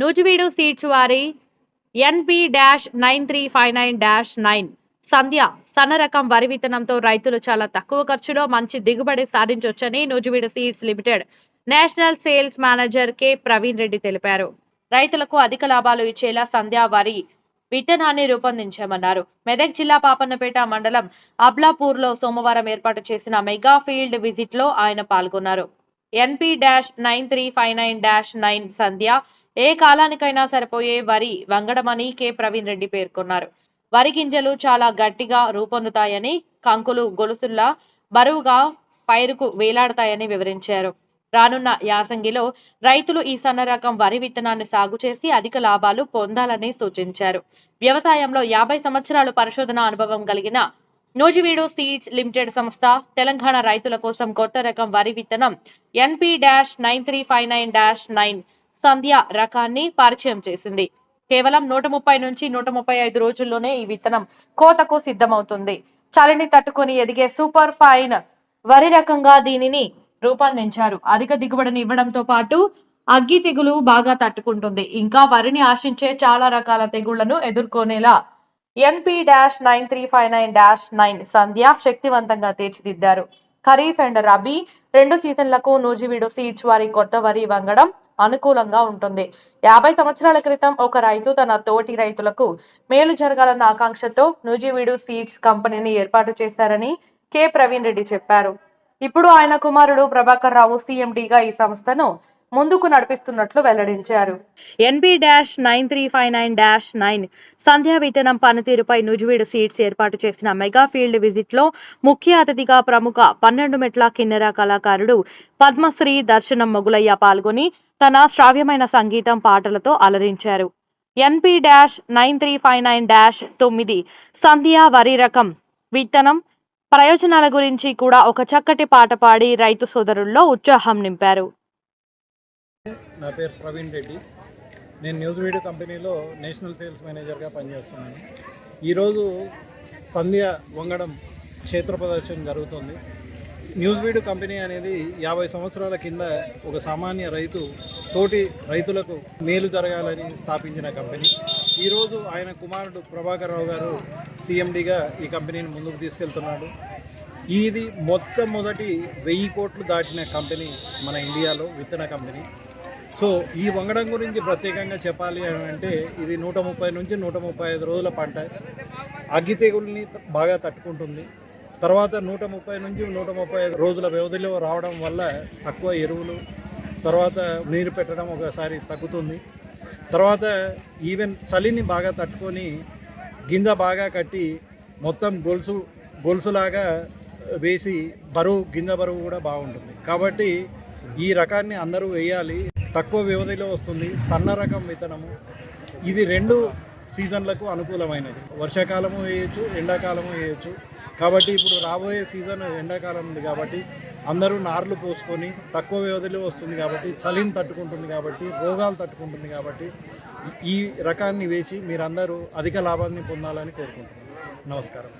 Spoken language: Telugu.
నూజివీడు సీట్స్ వారి NP dash nine three five nine dash nine. Sandhya సన్న రకం వరి విత్తనంతో రైతులు చాలా తక్కువ ఖర్చులో మంచి దిగుబడి సాధించొచ్చని Nuziveedu seeds limited national sales manager K Praveen Reddy తెలిపారు. రైతులకు అధిక లాభాలు ఇచ్చేలా సంధ్య వరి విత్తనాన్ని రూపొందించామన్నారు. మెదక్ జిల్లా పాపన్నపేట మండలం అబ్లాపూర్లో సోమవారం ఏర్పాటు చేసిన మెగా ఫీల్డ్ విజిట్లో ఆయన పాల్గొన్నారు. NP dash nine three five nine dash nine Sandhya ఏ కాలానికైనా సరిపోయే వరి వంగడమని కె. ప్రవీణ్ రెడ్డి పేర్కొన్నారు. వరి గింజలు చాలా గట్టిగా రూపొందుతాయని కంకులు గొలుసుల్లా బరువుగా పైరుకు వేలాడతాయని వివరించారు. రానున్న యాసంగిలో రైతులు ఈ సన్న రకం వరి విత్తనాన్ని సాగు చేసి అధిక లాభాలు పొందాలని సూచించారు. వ్యవసాయంలో యాభై సంవత్సరాలు పరిశోధన అనుభవం కలిగిన నూజివీడు సీడ్స్ లిమిటెడ్ సంస్థ తెలంగాణ రైతుల కోసం కొత్త రకం వరి విత్తనం NP dash nine three five nine dash nine Sandhya రకాన్ని పరిచయం చేసింది. కేవలం నూట ముప్పై నుంచి నూట ముప్పై ఐదు రోజుల్లోనే ఈ విత్తనం కోతకు సిద్ధమవుతుంది. చలిని తట్టుకొని ఎదిగే సూపర్ ఫైన్ వరి రకంగా దీనిని రూపొందించారు. అధిక దిగుబడిని ఇవ్వడంతో పాటు అగ్గి తెగులు బాగా తట్టుకుంటుంది. ఇంకా వరిని ఆశించే చాలా రకాల తెగుళ్ళను ఎదుర్కొనేలా NP dash nine three five nine dash nine Sandhya శక్తివంతంగా తీర్చిదిద్దారు. ఖరీఫ్ అండ్ రబీ రెండు సీజన్లకు నూజివీడు సీడ్స్ వారి కొత్త వరి వంగడం అనుకూలంగా ఉంటుంది. యాభై సంవత్సరాల క్రితం ఒక రైతు తన తోటి రైతులకు మేలు జరగాలన్న ఆకాంక్షతో నూజివీడు సీడ్స్ కంపెనీని ఏర్పాటు చేశారని కె. ప్రవీణ్ రెడ్డి చెప్పారు. ఇప్పుడు ఆయన కుమారుడు ప్రభాకర్ రావు సీఎండిగా ఈ సంస్థను ముందుకు నడిపిస్తున్నట్లు వెల్లడించారు. NB dash nine three five nine dash nine Sandhya విత్తనం పనితీరుపై నుజువీడు సీట్స్ ఏర్పాటు చేసిన మెగా ఫీల్డ్ విజిట్లో ముఖ్య అతిథిగా ప్రముఖ పన్నెండు మెట్ల కిన్నెర కళాకారుడు పద్మశ్రీ దర్శనం మొగులయ్య పాల్గొని తన శ్రావ్యమైన సంగీతం పాటలతో అలరించారు. NP dash nine three five nine dash తొమ్మిది సంధ్యా వరి రకం విత్తనం ప్రయోజనాల గురించి కూడా ఒక చక్కటి పాట పాడి రైతు సోదరుల్లో ఉత్సాహం నింపారు. నా పేరు ప్రవీణ్ రెడ్డి. నేను న్యూస్ వీడియో కంపెనీలో నేషనల్ సేల్స్ మేనేజర్గా పనిచేస్తున్నాను. ఈరోజు సంధ్య వంగడం క్షేత్ర ప్రదర్శన జరుగుతుంది. న్యూస్ వీడియో కంపెనీ అనేది యాభై సంవత్సరాల కింద ఒక సామాన్య రైతు తోటి రైతులకు మేలు జరగాలని స్థాపించిన కంపెనీ. ఈరోజు ఆయన కుమారుడు ప్రభాకర్ రావు గారు సీఎండిగా ఈ కంపెనీని ముందుకు తీసుకెళ్తున్నాడు. ఇది మొట్టమొదటి వెయ్యి కోట్లు దాటిన కంపెనీ మన ఇండియాలో విత్తన కంపెనీ. సో ఈ వంగడం గురించి ప్రత్యేకంగా చెప్పాలి అని అంటే ఇది నూట ముప్పై నుంచి నూట ముప్పై ఐదు రోజుల పంట. అగ్గి తెగుల్ని బాగా తట్టుకుంటుంది. తర్వాత నూట ముప్పై నుంచి నూట ముప్పై ఐదు రోజుల వ్యవధిలో రావడం వల్ల తక్కువ ఎరువులు తర్వాత నీరు పెట్టడం ఒకసారి తగ్గుతుంది. తర్వాత ఈవెన్ చలిని బాగా తట్టుకొని గింజ బాగా కట్టి మొత్తం గొలుసు గొలుసులాగా వేసి బరువు గింజ బరువు కూడా బాగుంటుంది. కాబట్టి ఈ రకాన్ని అందరూ వేయాలి. తక్కువ వ్యవధిలో వస్తుంది సన్న రకం విత్తనము. ఇది రెండు సీజన్లకు అనుకూలమైనది. వర్షాకాలము వేయచ్చు ఎండాకాలము వేయచ్చు. కాబట్టి ఇప్పుడు రాబోయే సీజన్ ఎండాకాలం ఉంది కాబట్టి అందరూ నార్లు పోసుకొని తక్కువ వ్యవధిలో వస్తుంది కాబట్టి చలిని తట్టుకుంటుంది కాబట్టి రోగాలు తట్టుకుంటుంది కాబట్టి ఈ రకాన్ని వేసి మీరందరూ అధిక లాభాన్ని పొందాలని కోరుకుంటున్నాను. నమస్కారం.